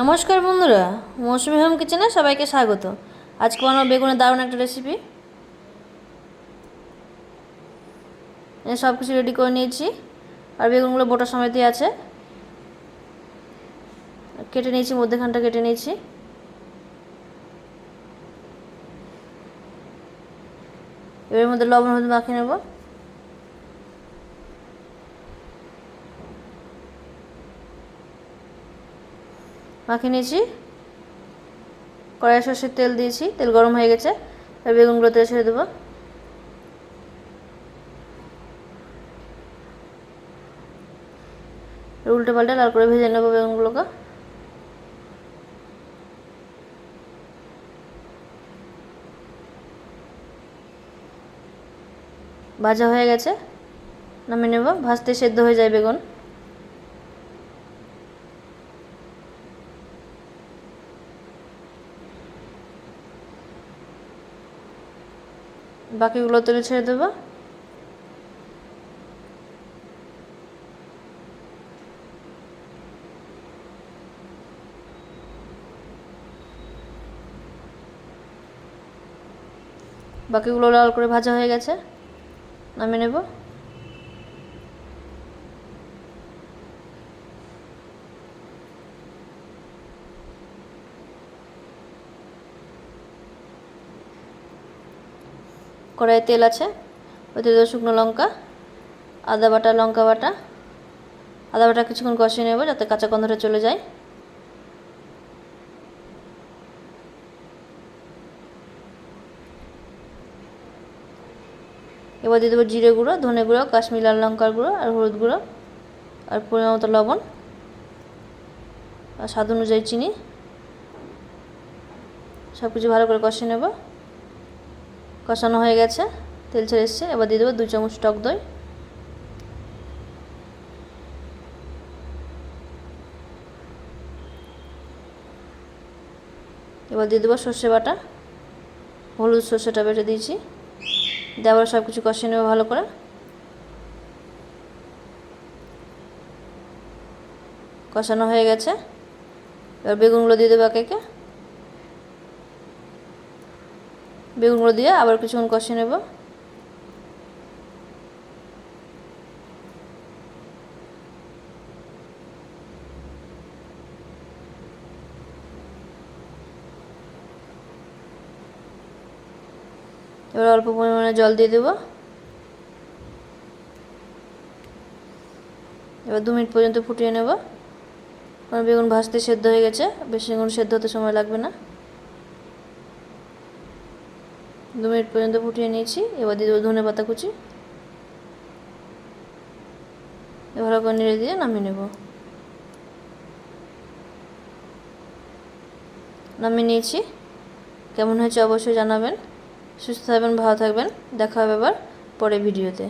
নমস্কার বন্ধুরা, মৌসুমি হোম কিচেনে সবাইকে স্বাগত। আজকে বানাবো বেগুনের দারুণ একটা রেসিপি সব কিছু রেডি করে নিয়েছি। আর বেগুনগুলো বোটা সমেতই আছে। কেটে নিয়েছি, মধ্যেখানটা কেটে নিয়েছি। এর মধ্যে লবণ, হলুদ মাখিয়ে নেব। মাখিয়ে নিয়েছি। কড়াই সর্ষের তেল দিয়েছি। তেল গরম হয়ে গেছে। এবার বেগুনগুলো তেল ছেড়ে দেবো। উল্টে পাল্টে লাল করে ভেজে নেব বেগুনগুলোকে। ভাজা হয়ে গেছে। নামিয়ে নেব। ভাজতে সেদ্ধ হয়ে যায় বেগুন। বাকিগুলো তুলে ছেড়ে দেবো। বাকিগুলো লাল করে ভাজা হয়ে গেছে নামিয়ে নেব। কড়াইয়ে তেল আছে, ওতে দেবো শুকনো লঙ্কা, আদা বাটা, লঙ্কা বাটা। আদা বাটা কিছুক্ষণ কষিয়ে নেব যাতে কাঁচা গন্ধটা চলে যায়। এবার দিয়ে দেবো জিরে গুঁড়ো, ধনে গুঁড়ো, কাশ্মীর লাল লঙ্কার গুঁড়ো আর হলুদ গুঁড়ো আর পরিমাণ মতো লবণ আর স্বাদ অনুযায়ী চিনি। সব কিছু ভালো করে কষিয়ে নেব। কষানো হয়ে গেছে, তেল ছেড়ে এসছে, এবার দিয়ে দেবো দু চামচ টক দই। এবার দিয়ে দেবো সর্ষে বাটা, হলুদ সর্ষেটা বেটে দিয়েছি। দিয়ে আবার সব কিছু কষিয়ে নেব ভালো করে। কষানো হয়ে গেছে। এবার বেগুনগুলো দিয়ে দেবো একে একে। বেগুনগুলো দিয়ে আবার কিছুক্ষণ কষিয়ে নেব। এবার অল্প পরিমাণে জল দিয়ে দেবো। এবার দু মিনিট পর্যন্ত ফুটিয়ে নেব। কারণ বেগুন ভাজতে সেদ্ধ হয়ে গেছে বেশি বেগুন সেদ্ধ হতে সময় লাগবে না। দু মিনিট পর্যন্ত ফুটিয়ে নিয়েছি। এবার দিয়ে দেবো ধনে পাতা কুচি। এবার করে নেড়ে দিয়ে নামিয়ে নেব। নামিয়ে নিয়েছি। কেমন হয়েছে অবশ্যই জানাবেন। সুস্থ থাকবেন, ভালো থাকবেন। দেখা হবে এবার পরে ভিডিওতে।